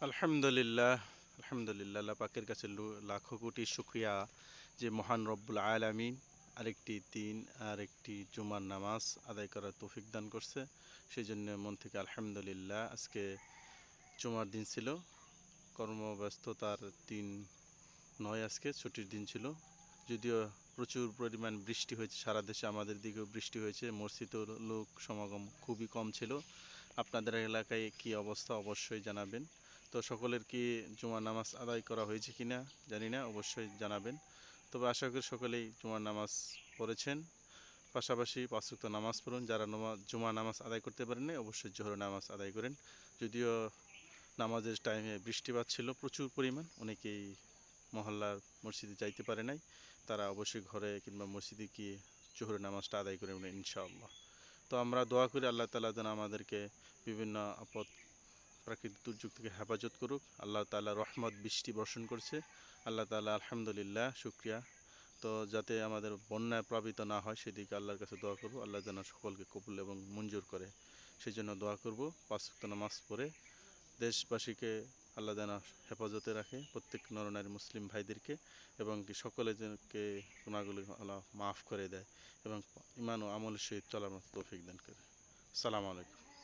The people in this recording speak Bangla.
আলহামদুলিল্লাহ আলহামদুলিল্লাহ পাকের কাছে লাখো কোটি শুক্রিয়া যে মহান রব্বুল আলামিন আরেকটি দিন, আরেকটি জুমার নামাজ আদায় করার তৌফিক দান করছে। সেই জন্য মন থেকে আলহামদুলিল্লাহ, আজকে জুমার দিন ছিল, কর্মব্যস্ততার দিন নয় আজকে, ছুটির দিন ছিল। যদিও প্রচুর পরিমাণ বৃষ্টি হয়েছে, সারা দেশে আমাদের দিকেও বৃষ্টি হয়েছে, মসজিদেও লোক সমাগম খুবই কম ছিল। আপনাদের এলাকায় কি অবস্থা অবশ্যই জানাবেন। তো সকলের কি জুমার নামাজ আদায় করা হয়েছে কিনা জানি না, অবশ্যই জানাবেন। তবে আশা করি সকলেই জুমার নামাজ পড়েছেন। পাশাপাশি পাঁচক্ত নামাজ পড়ুন। যারা জুমার নামাজ আদায় করতে পারেন অবশ্যই জোহর নামাজ আদায় করেন। যদিও নামাজের টাইমে বৃষ্টিপাত ছিল প্রচুর পরিমাণ, অনেকেই মহল্লার মসজিদে যাইতে পারে নাই। তারা অবশ্যই ঘরে কিংবা মসজিদে গিয়ে জোহরের নামাজটা আদায় করে নেবেন ইনশাআল্লাহ। তো আমরা দোয়া করি আল্লাহ তালা যেন আমাদেরকে বিভিন্ন আপদ প্রাকৃতিক দুর্যোগ থেকে হেফাজত করুক। আল্লাহ তাআলা রহমত, বৃষ্টি বর্ষণ করছে। আল্লাহ তালা আলহামদুলিল্লাহ, শুক্রিয়া। তো যাতে আমাদের বন্যায় প্লাবিত না হয়, সেদিকে আল্লাহর কাছে দোয়া করব। আল্লাহ যেন সকলকে কবুল এবং মঞ্জুর করে সেই জন্য দোয়া করব। পাঁচ ওয়াক্ত নামাজ পড়ে দেশবাসীকে আল্লাহ যেন হেফাজতে রাখে, প্রত্যেক নরনারী মুসলিম ভাইদেরকে, এবং কি সকলে যেনকে গুণাগুলি আল্লাহ মাফ করে দেয়, এবং ইমান ও আমলের সহিত চলার মতো তৌফিক দান করে। সালাম আলাইকুম।